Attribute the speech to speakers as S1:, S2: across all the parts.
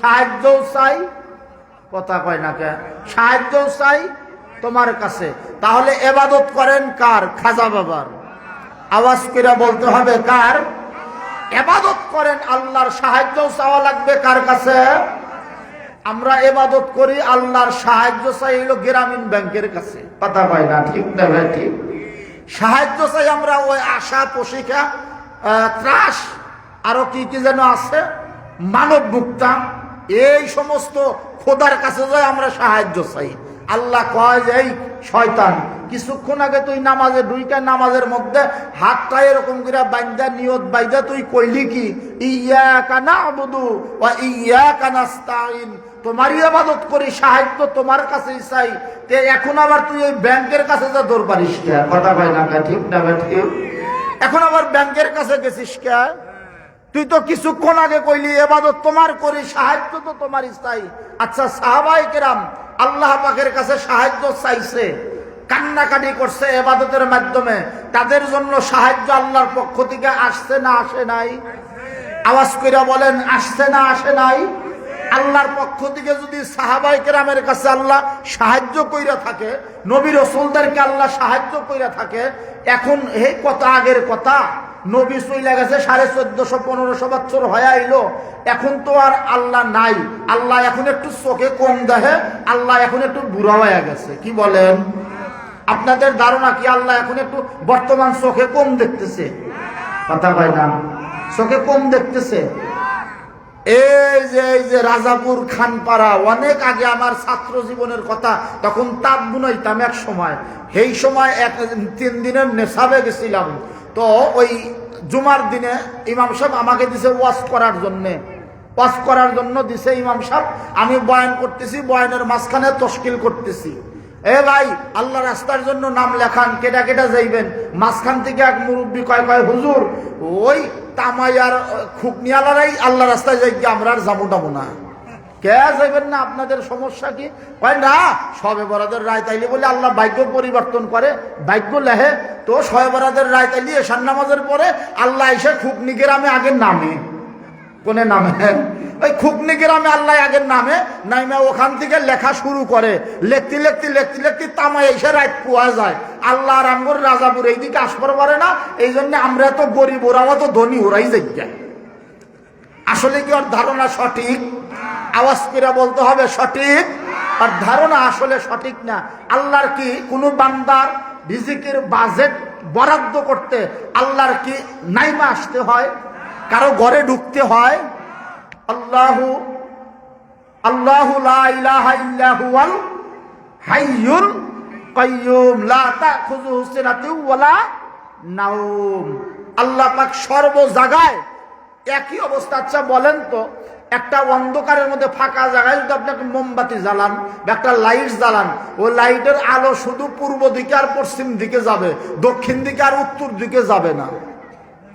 S1: সাহায্য চাই? কথা কয় না কে? সাহায্য চাই তোমার কাছে। তাহলে এবাদত করেন কার? খাজা বাবার। আওয়াজ করে বলতে হবে কার? এবাদত করেন আল্লাহর সাহায্য চাওয়া লাগবে কার কাছে? আমরা এবাদত করি আল্লাহর সাহায্য চাই হলো গ্রামীণ ব্যাংকের কাছে। কথা কয় না? ঠিক না ভাই ঠিক? সাহায্য চাই আমরা ওই আশা প্রশিকা আহ, ত্রাস আরও কি কি যেন আছে? মানব মুক্তা। এই সমস্ত খোদার কাছে যাই আমরা সাহায্য চাই। আল্লাহ কয় যে শয়তান, কিছুক্ষণ আগে তুই নামাজে দুইটা নামাজের মধ্যে হাতটা এরকম করে বাইন্দা নিয়ত বাইদা তুই কইলি কি? ইয়া কানা আবুদু ও ইয়া কানাস্তাইন তোমারই আবাদত করি, সাহায্য তোমার কাছেই চাই। তে এখন আবার তুই ওই ব্যাংকের কাছে যা দৌড় পারিস কথা কয় না ঠিক না বে ঠিক। এখন আবার ব্যাংকের কাছে গেছিস কে? তুই তো কিছুক্ষণ আগে কইলি, এবাদত তোমার করি, সাহায্য তো তোমার চাই। আচ্ছা সাহাবাই কেরাম, আল্লাহ পাকের কাছে সাহায্য চাইছে, কান্নাকাটি করছে এবাদতের মাধ্যমে। তাদের জন্য সাহায্য আল্লাহর পক্ষ থেকে আসছে না, আসে নাই? আওয়াজ কইরা বলেন, আসছে না, আসে নাই? আল্লাহর পক্ষ থেকে যদি সাহাবাই কেরামের কাছে আল্লাহ সাহায্য কইরা থাকে, নবী রসুলদেরকে আল্লাহ সাহায্য কইরা থাকে, এখন এই কথা আগের কথা। নবী চইলা গেছে, সাড়ে চোদ্দশো, পনেরোশো বছর হয়ে আইলো। এখন তো আর আল্লাহ নাই। আল্লাহ এখন একটু চোখে কম দেহে আল্লাহ এখন একটু বুড়া হয়ে গেছে। কি বলেন? আপনাদের ধারণা কি আল্লাহ এখন একটু বর্তমান চোখে কম দেখতেছে? কথা কয় না। চোখে কম দেখতেছে। এই যে এই যে রাজাপুর খানপাড়া, অনেক আগে আমার ছাত্র জীবনের কথা, তখন তাপ বুনাইতাম এক সময়। সেই সময় এক তিন দিনের নেশাবে গেছিলাম। তো ওই জুমার দিনে ইমাম সাহেব আমাকে দিছে ওয়াশ করার জন্যে। ওয়াশ করার জন্য দিছে ইমাম সাহেব, আমি বয়ান করতেছি, বয়ানের মাঝখানে তশকিল করতেছি। এ ভাই, আল্লাহ রাস্তার জন্য নাম লেখান কেটা কেটা যাইবেন? মাঝখান থেকে এক মুরব্বী কয় কয়, হুজুর, ওই তামাই আর তামাইয়ার খুকনিয়ালারাই আল্লাহ রাস্তায় যাই আমরা আর যাব টাবো না। কে যাইবেন না, আপনাদের সমস্যা কি? না, সবে বরাদের রায় তাইলে বলে আল্লাহ ভাগ্য পরিবর্তন করে, ভাগ্য লেহে, তো সবে বরাদের রায় তাইলে এসান নামাজের পরে আল্লাহ এসে খুকনি গ্রামে আগে নামে। কোনে নামে? ওই খুকনি গ্রামে আল্লাহ আগের নামে, নাইমে ওখান থেকে লেখা শুরু করে। লেখতে লেখতে লেখতে লেখতে তামায় এসে রাত পোয়া যায়। আল্লাহ রামগর রাজাপুর এইদিকে আসবার পারে না এই জন্য আমরা তো গরিব, ওরাও তো ধনী, ওরাই যাই আসলে কি ওর ধারণা সঠিক? আওয়াজ করে বলতে হবে সঠিক। আর ধারণা আসলে সঠিক না। আল্লাহর কি কোনো বান্দার রিজিকের বাজেট বরাদ্দ করতে আল্লাহর কি নাইমা আসতে হয়? কারও ঘরে ঢুকতে হয়? আল্লাহু আল্লাহু লা হাইয়ুল কাইয়ুম। লা আল্লাহ পাক সর্ব জায়গায় একই অবস্থা। আচ্ছা বলেন তো, একটা অন্ধকারের মধ্যে ফাঁকা জায়গায় যদি আপনি একটা মোমবাতি জ্বালান বা একটা লাইট জ্বালান, ওই লাইটের আলো শুধু পূর্ব দিকে আর পশ্চিম দিকে যাবে, দক্ষিণ দিকে আর উত্তর দিকে যাবে না।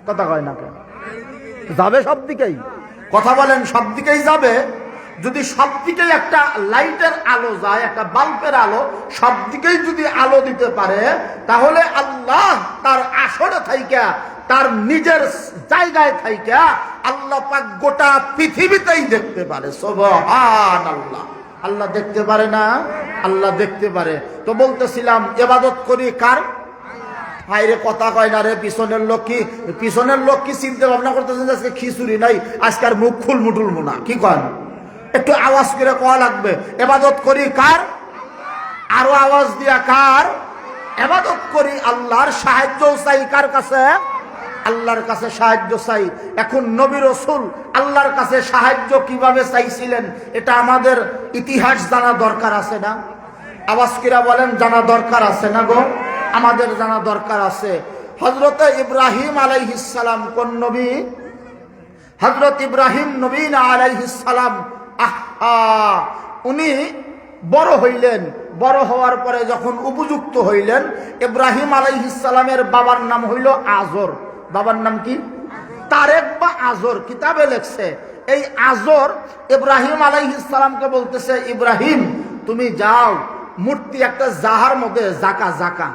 S1: কথা কয় না কেন? যাবে সব দিকেই। কথা বলেন, সব দিকেই যাবে। যদি সব দিকেই একটা লাইটের আলো যায়, একটা বাল্বের আলো, সব দিকেই যদি আলো দিতে পারে, তাহলে আল্লাহ তার আসরে থাইকা তার নিজের জায়গায় থাইকা আল্লাহ পাক গোটা পৃথিবীতেই দেখতে পারে সোবহান আল্লাহ আল্লাহ দেখতে পারে না? আল্লাহ দেখতে পারে। তো বলতেছিলাম, এবাদত করি কার? হাইরে কথা কয় না রে, পিছনের লোক কি পিছনের লোক কি চিন্তা ভাবনা করতেছেন আজকে খিচুড়ি নাই আজকার মুখ খুল মুটুল মুনা কি কন? একটু আওয়াজ করে কয়া লাগবে, এবাদত করি কার? আরও আওয়াজ দিয়া কার? এবাদত করি আল্লাহর সাহায্য চাই কার কাছে? আল্লাহর কাছে সাহায্য চাই। এখন নবী রসুল আল্লাহর কাছে সাহায্য কীভাবে চাইছিলেন, এটা আমাদের ইতিহাস জানা দরকার আছে না? আওয়াজ কিরা বলেন, জানা দরকার আছে না গো? আমাদের জানা দরকার আছে। হজরত ইব্রাহিম আলাইহিসালাম কোন নবী? হজরত ইব্রাহিম নবীন আলাইহিসালাম আহা! উনি বড় হইলেন। বড় হওয়ার পরে যখন উপযুক্ত হইলেন, ইব্রাহিম আলাইহিসালামের বাবার নাম হইল আজর। বাবার নাম কি? তারেক বা আজর, কিতাবে লেখছে। এই আজর ইব্রাহিম আলাইহিসালামকে বলতেছে, ইব্রাহিম, তুমি যাও, মূর্তি একটা জাহার মধ্যে, জাকা জাকা।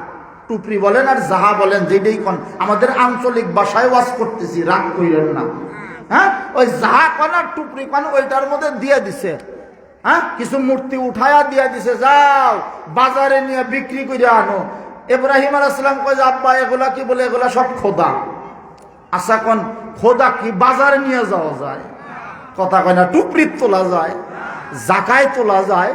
S1: টুপরি বলেন আর জাহা বলেন, যেটাই কন। আমাদের আঞ্চলিক ভাষায় ওয়াজ করতেছি, রাগ কইলেন না। হ্যাঁ? ওই যাহা আর টুপরি কন, ওইটার মধ্যে দিয়ে দিছে। হ্যাঁ? কিছু মূর্তি উঠায়া দিয়ে দিছে, যাও, বাজারে নিয়ে বিক্রি করে আনো। ইব্রাহিম আলাইসালাম কয়, আব্বা, এগুলা কি বলে? এগুলা সব খোদা। আশা কন খোদা কি বাজারে নিয়ে যাওয়া যায়? কথা কয় না টুকরি তোলা যায়, জাকায় তোলা যায়।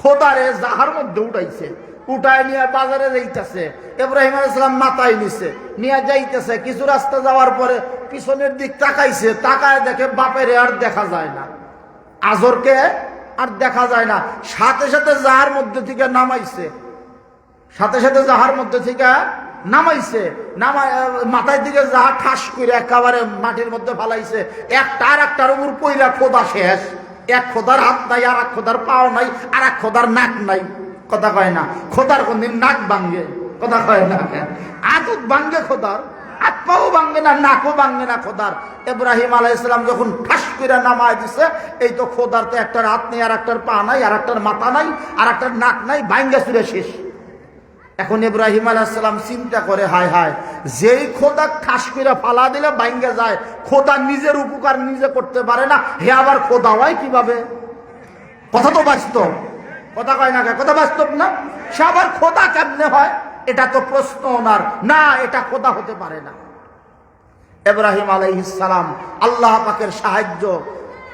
S1: খোদারে জাহার মধ্যে উঠাইছে, উঠায় নিয়ে বাজারে যাইতেছে, ইব্রাহিম আলাইসালাম মাথায় নিছে, নিয়ে যাইতেছে, কিছু রাস্তা যাওয়ার পরে পিছনের দিক তাকাইছে, তাকায় দেখে বাপের আর দেখা যায় না। আজরকে আর দেখা যায় না। সাথে সাথে জাহার মধ্যে থেকে নামাইছে, সাথে সাথে জাহার মধ্যে থেকে নামাইছে, নামাই মাথায় দিকে যাহা ঠাস করে একেবারে মাটির মধ্যে ফালাইছে, একটা আর একটার উপর পইলা খোদা শেষ। এক খোদার হাত নাই আর এক খোদার পাও নাই আর এক খোদার নাক নাই। কথা কয় না, খোদার কোনদিন নাক ভাঙ্গে কথা কয় না আতুত ভাঙ্গে খোদার হাত পাও ভাঙ্গে না, নাকও ভাঙ্গে না খোদার। ইব্রাহিম আলাই ইসলাম যখন ঠাস করে নামায় দিছে, এই তো খোদার তো একটার হাত নেই আর একটার পা নাই আর একটার মাথা নাই আর একটার নাক নাই, ভাঙ্গে চুরে শেষ। এখন ইব্রাহিম আলাইসালাম চিন্তা করে, হায় হায়, যেই খোদা ঠাস করে ফালা দিলে বাইঙ্গে যায়, খোদা নিজের উপকার নিজে করতে পারে না, হে আবার খোদা হয় কীভাবে? কথা তো বাস্তব। কথা কয় না? কথা বাস্তব না? সে আবার খোদা কেমনে হয়? এটা তো প্রশ্ন ওনার। না, এটা খোদা হতে পারে না। ইব্রাহিম আলাইহিসসালাম আল্লাহ পাকের সাহায্য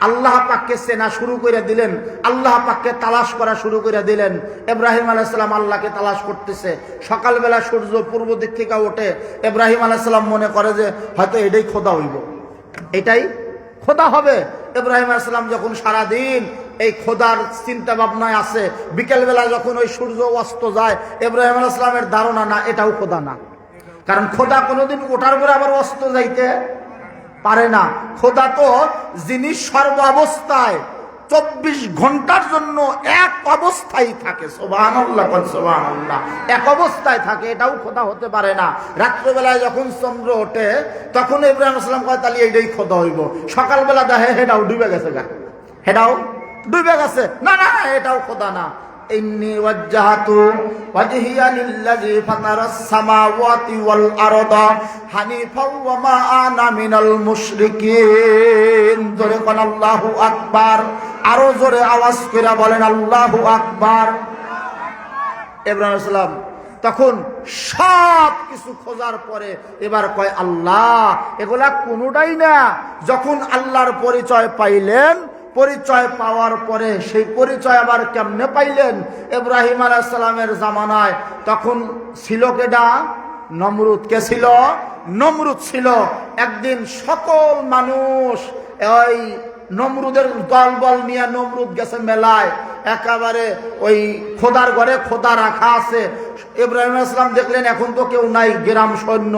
S1: আল্লাহ পাককে সেনা শুরু করে দিলেন, আল্লাহ পাককে তালাশ করা শুরু করে দিলেন। ইব্রাহিম আলাইসালাম আল্লাহকে তালাশ করতেছে। সকালবেলা সূর্য পূর্ব দিক থেকে ওঠে, ইব্রাহিম আলাইসালাম মনে করে যে, হয়তো এটাই খোদা হইব। এটাই খোদা হবে। ইব্রাহিম আলাইসালাম যখন সারাদিন এই খোদার চিন্তা ভাবনায় আছে, বিকেলবেলা যখন ওই সূর্য অস্ত যায়, ইব্রাহিম আলাইসালামের ধারণা না, এটাও খোদা না। কারণ খোদা কোনোদিন ওঠার পরে আবার অস্ত যাইতে পারে না। খোদা তো যিনি সর্ব অবস্থায় চব্বিশ ঘণ্টার জন্য এক অবস্থায় থাকে এক অবস্থায় থাকে এটাও খোদা হতে পারে না। রাত্রেবেলায় যখন চন্দ্র ওঠে তখন ইব্রাহিম তাহলে এইটাই খোদা হইব। সকালবেলা দেখে হেটাও ডুবে গেছে গা। হেটাও ডুবে গেছে? না না, এটাও খোদা না। إني وجهت وجهي للذي فطر السماوات والأرض حنيفا وما أنا من المشركين জোরে কোন আল্লাহু আকবার আরো জোরে আওয়াজ করে বলেন আল্লাহু আকবার ইব্রাহিম সালাম তখন সব কিছু খোঁজার পরে এবার কয় আল্লাহ এগুলা কোনোটাই না যখন আল্লাহর পরিচয় পাইলেন পরিচয় পাওয়ার পরে সেই পরিচয় আবার কেমনে পাইলেন? ইব্রাহিম আলাইসালামের জামানায় তখন ছিল কেডা? নমরুদ। কে ছিল? নমরুদ ছিল। একদিন সকল মানুষ ওই নমরুদের দল বল নিয়ে নমরুদ গেছে মেলায়। একেবারে ওই খোদার ঘরে খোদা রাখা আছে। ইব্রাহিম আসলাম দেখলেন, এখন তো কেউ নাই, গ্রাম সৈন্য।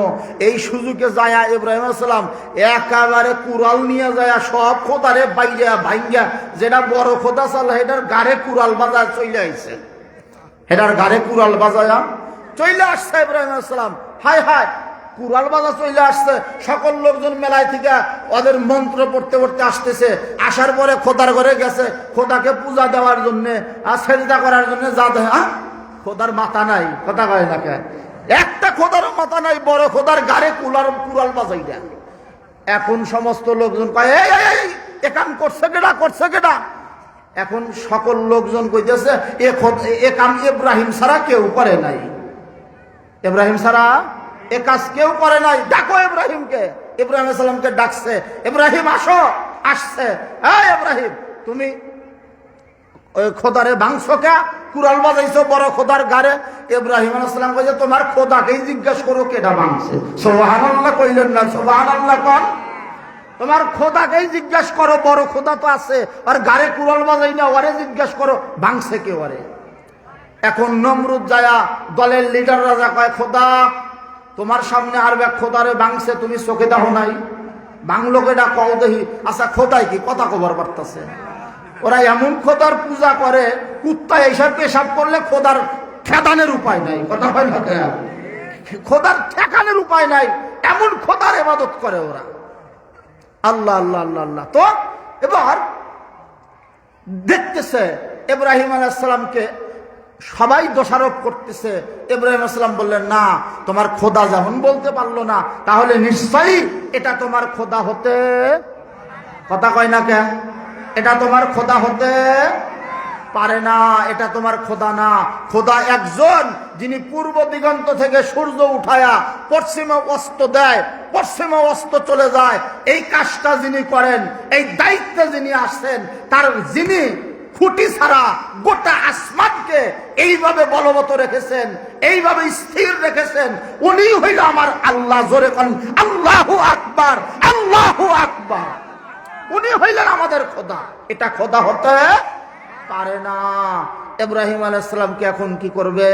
S1: এই সুযোগে যায়া ইব্রাহিম আসলাম একেবারে কুড়াল নিয়ে যায়, সব খোদারে বাইরে ভাঙ্গা। যেটা বড় খোদা চাল এটার গাড়ে কুড়াল বাজার চলে আইছে। এটার গাড়ে কুড়াল বাজায়া চলে আসছে ইব্রাহিম আসলাম হায় হায় কুড়াল বাজা চলে আসছে। সকল লোকজন মেলায় থেকে ওদের মন্ত্র পড়তে পড়তে আসতেছে। আসার পরে খোদার ঘরে গেছে। খোদাকে পূজা দেওয়ার জন্য আর সেজদা করার জন্য যা হ্যাঁ খোদার মাথা নাই। কথা কয় না একটা খোদার মাথা নাই বড় খোদার গাড়ে কুলার কুড়াল বাজাই দেয়। এখন সমস্ত লোকজন কয় এই এই, এই এ কাম করছে কেডা করছে কেডা? এখন সকল লোকজন কইতেছে এ কাম ইব্রাহিম ছাড়া কেউ করে নাই। ইব্রাহিম ছাড়া এ কাজ কেউ করে নাই। ডাকো ইব্রাহিমকে। ইব্রাহিম সালামকে ডাকছে। ইব্রাহিম, আসো। আসছে। হ্যাঁ ইব্রাহিম, তুমি ওই খোদারে ভাঙছ কে? কুড়াল বাজাইছো বড় খোদার গারে ইব্রাহিম আলাইসালাম কইছে তোমার খোদাকেই জিজ্ঞেস করো কেটা ভাঙছে? সোহান আল্লাহ কইলেন না সোহান আল্লাহ কন। তোমার খোদাকেই জিজ্ঞেস করো, বড় খোদা তো আছে। আর গারে কুড়াল বাজাই না, ওরে জিজ্ঞেস করো, ভাঙছে কে ওরে? এখন নমরুদ যায়া দলের লিডার রাজা কয়, খোদা তোমার সামনে আর এক খোদারে বাংছে তুমি চোখে দেখো নাই। বাংলোকে ডা কও দেখি আচ্ছা খোদাই কি? কথা কবার পারতাছে। ওরা এমন খোদার পূজা করে কুত্তা এইসব পেশাব করলে খোদার ঠেদানের উপায় নাই। কথা হয় না খোদার ঠেকানের উপায় নাই। এমন খোদার এবাদত করে ওরা। আল্লাহ আল্লাহ আল্লাহ আল্লাহ। তো এবার দেখতেছে ইব্রাহিম আলাইসালামকে সবাই দোষারোপ করতেছে। ইব্রাহিম আসসালাম বললেন, না, তোমার খোদা যেমন বলতে পারল না, তাহলে নিশ্চয়ই এটা তোমার খোদা হতে কথা কয় না কে? এটা তোমার খোদা হতে পারে না, এটা তোমার খোদা না। খোদা একজন যিনি পূর্ব দিগন্ত থেকে সূর্য উঠায়া পশ্চিমে অস্ত দেয়, পশ্চিমে অস্ত চলে যায়। এই কাজটা যিনি করেন, এই দায়িত্বে যিনি আসছেন, তার যিনি খুঁটি ছাড়া গোটা আসমানকে এইভাবে বলবত রেখেছেন, এইভাবে স্থির রেখেছেন। উনি হইল আমার আল্লাহ, জোরে করেন আল্লাহ আকবার আল্লাহ আকবার। উনি হইলেন আমাদের খোদা। এটা খোদা হতে পারে না। ইব্রাহিম আলাইসালামকে এখন কি করবে?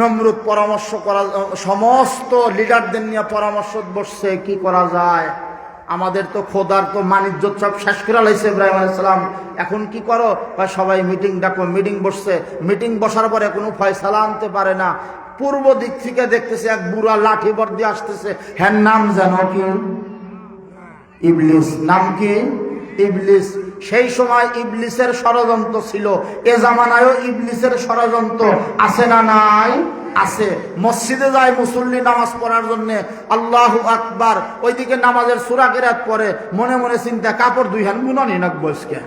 S1: নমরুদ পরামর্শ করা, সমস্ত লিডারদের নিয়ে পরামর্শ বসছে, কি করা যায়? আমাদের তো খোদার তো মানিজ্য সব শেষ করে লাইছে ইব্রাহিম আলাইসালাম এখন কি করো? বা সবাই মিটিং ডাকো মিটিং বসছে। মিটিং বসার পরে কোনো ফয়সালা আনতে পারে না। পূর্ব দিক থেকে দেখতেছে এক বুড়া লাঠি বর দিয়ে আসতেছে। হ্যাঁ নাম জানো কি? ইবলিস। নাম কি? ইবলিস। সেই সময় ইবলিসের ষড়যন্ত্র ছিল। এ জামানায়ও ইবলিসের ষড়যন্ত্র। আছে না নাই? আছে। মসজিদে যায় মুসল্লি নামাজ পড়ার জন্য আল্লাহ আকবার ওইদিকে নামাজের সুরা কেরাত পরে মনে মনে চিন্তা কাপড় দুই হান বুনানি নাক বসকে।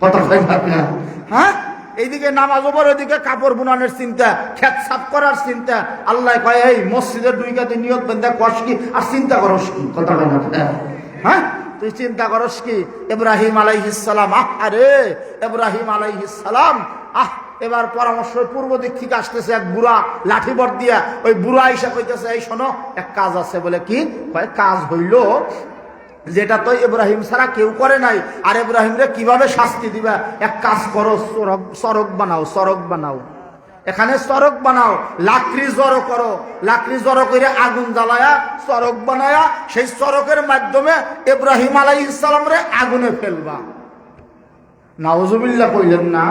S1: কথা না আপনি? হ্যাঁ? এইদিকে নামাজ ওপর ওইদিকে কাপড় বুনানের চিন্তা খেত সাফ করার চিন্তা। আল্লাহ কয় এই মসজিদের দুই কাতে নিয়ত বেন্দা কষ কি? আর চিন্তা করস কি? কথা কয় হ্যাঁ? তুই চিন্তা করস কি? ইব্রাহিম আলাইহিসালাম আহ আরে! ইব্রাহিম আলাইহিসালাম আহ এবার পরামর্শ পূর্ব দিক থেকে আসতেছে এক বুড়া লাঠি বর দিয়া। ওই বুড়া আইসা কইতেছে, এই শোনো, এক কাজ আছে বলে কি? কাজ হইল যেটা তো ইব্রাহিম ছাড়া কেউ করে নাই। আর ইব্রাহিম রে কীভাবে শাস্তি দিবা? এক কাজ করো সড়ক সড়ক বানাও সড়ক বানাও। এখানে সড়ক বানাও, লাকড়ি জড়ো করো। লাকড়ি জড়ো করে আগুন জ্বালায়া সড়ক বানায়া সেই সড়কের মাধ্যমে ইব্রাহিম আলাই ইসলাম রে আগুনে ফেলবা। নাওজুবিল্লা কইলেন না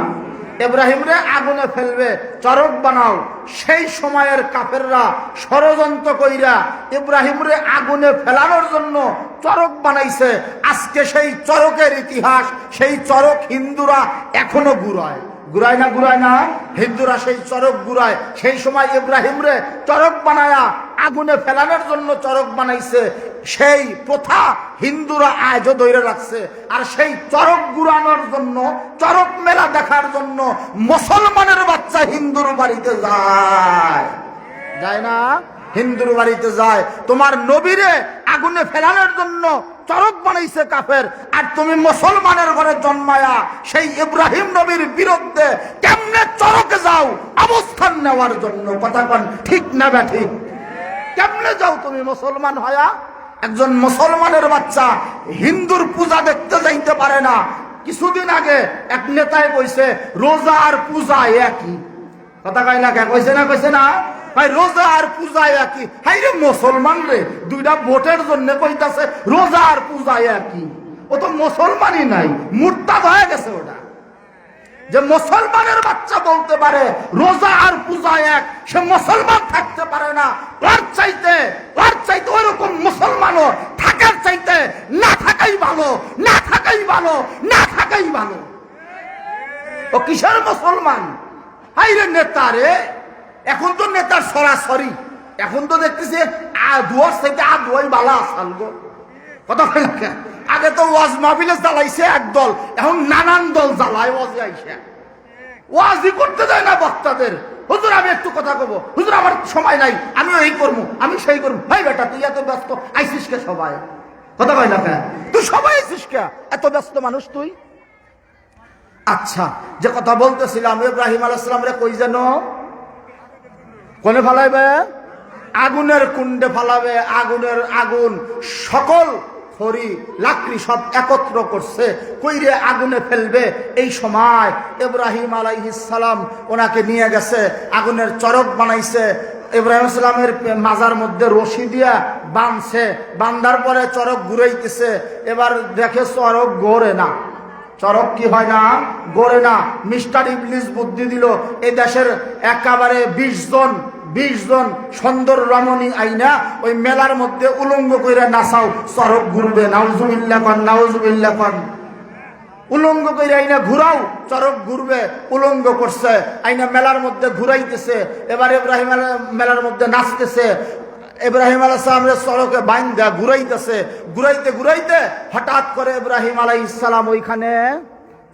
S1: ইব্রাহিম রে আগুনে ফেলবে, চরক বানাও। সেই সময়ের কাফেররা ষড়যন্ত্র কইরা ইব্রাহিম রে আগুনে ফেলানোর জন্য চরক বানাইছে। আজকে সেই চরকের ইতিহাস, সেই চরক হিন্দুরা এখনও ঘুরায় ঘুরায় না ঘুরায় না। হিন্দুরা সেই চরক ঘুরায় সেই সময় ইব্রাহিম রে চরক বানায়া আগুনে ফেলানোর জন্য চরক বানাইছে। সেই প্রথা হিন্দুরা আজও ধরে রাখছে। আর সেই চরক গুড়ানোর জন্য, চরক মেলা দেখার জন্য মুসলমানের বাচ্চা হিন্দুর বাড়িতে যায়। যায় না? হিন্দুর বাড়িতে যায়। তোমার নবীরে আগুনে ফেলানোর জন্য চরক বানাইছে কাফের, আর তুমি মুসলমানের ঘরে জন্মায়া সেই ইব্রাহিম নবীর বিরুদ্ধে কেমনে চরকে যাও অবস্থান নেওয়ার জন্য? কথা কন, ঠিক না ব্যা ঠিক? কেমনে যাও তুমি মুসলমান হয়া? একজন মুসলমানের বাচ্চা হিন্দুর পূজা দেখতে যাইতে পারে না। কিছুদিন আগে এক নেতায় কইছে, রোজা আর পূজা একই। কথা কয় না কে কইছে না কইছে না? ভাই, রোজা আর পূজা একই। হাই রে, মুসলমান রে, দুইটা ভোটের জন্য কইতাছে, রোজা আর পূজা একই। ও তো মুসলমানই নাই, মুরতাদ হয়ে গেছে ওটা। যে মুসলমানের বাচ্চা বলতে পারে, রোজা আর পূজা এক, সে মুসলমান থাকতে পারে না। ওর চাইতে ওর চাইতে ওরকম মুসলমানও থাকার চাইতে না থাকাই ভালো, না থাকাই ভালো, না থাকাই ভালো। ও কিসের মুসলমান? হাই রে, নেতা রে। এখন তো নেতার সরাসরি। এখন তো দেখতেছি দুয়ার থেকে আর দুয়াই বালা আসাল কথা আগে তো ওয়াজ মাহফিলে জ্বালাইছে একদল এখন নানান দল জ্বালায়, ওয়াজে আইসে। ওয়াজই করতে দেয় না বক্তাদের। হুজুর, আমি একটু কথা কব। হুজুর, আমার সময় নাই আমি এই করব আমি সেই করব ভাই বেটা, তুই এত ব্যস্ত, আইসিস কে সবাই? কথা কয় না তুই সবাই আইসিস কে? এত ব্যস্ত মানুষ তুই? আচ্ছা যে কথা বলতেছিলাম, ইব্রাহিম আলাইসালাম রে কই যেন? কোনে ফালাইবে? আগুনের কুণ্ডে ফালাবে, আগুনের আগুন সকল খড়ি লাকড়ি সব একত্র করছে, কইরে আগুনে ফেলবে। এই সময় ইব্রাহিম আলাইহিসালাম ওনাকে নিয়ে গেছে, আগুনের চরক বানাইছে। ইব্রাহিম সালামের মাজার মধ্যে রশি দিয়া বাঁধছে বান্ধার পরে চরক ঘুরাইতেছে। এবার দেখে চরক গড়ে না। চরক কি হয় না? গড়ে না। মিস্টার ইবলিস বুদ্ধি দিল এই দেশের একেবারে বিশ জন বিশ জন সুন্দর রমণী আইনা, ওই মেলার মধ্যে উলঙ্গ করে নাচাও। চরক ঘুরবে নাউজুবিল্লা কন নাউজুবিল্লা কন। উলঙ্গ করে আইনা ঘুরাও, চরক ঘুরবে, উলঙ্গ করছে। আইনা মেলার মধ্যে ঘুরাইতেছে, এবার ইব্রাহিম মেলার মধ্যে নাচতেছে। ইব্রাহিম আলাইসালামের সড়কে বাইন্দা ঘুরাইতেছে, ঘুরাইতে ঘুরাইতে হঠাৎ করে ইব্রাহিম আলাই ইসলাম ওইখানে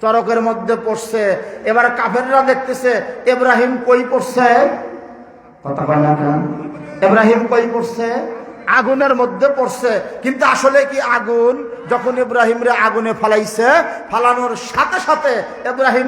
S1: চরকের মধ্যে পড়ছে। এবার কাফেররা দেখতেছে, ইব্রাহিম কই পড়ছে? না ইব্রাহিম কই পড়ছে? আগুনের মধ্যে পড়ছে। কিন্তু আসলে কি আগুন? যখন ইব্রাহিম রে আগুনে ফালাইছে, ফালানোর সাথে সাথে ইব্রাহিম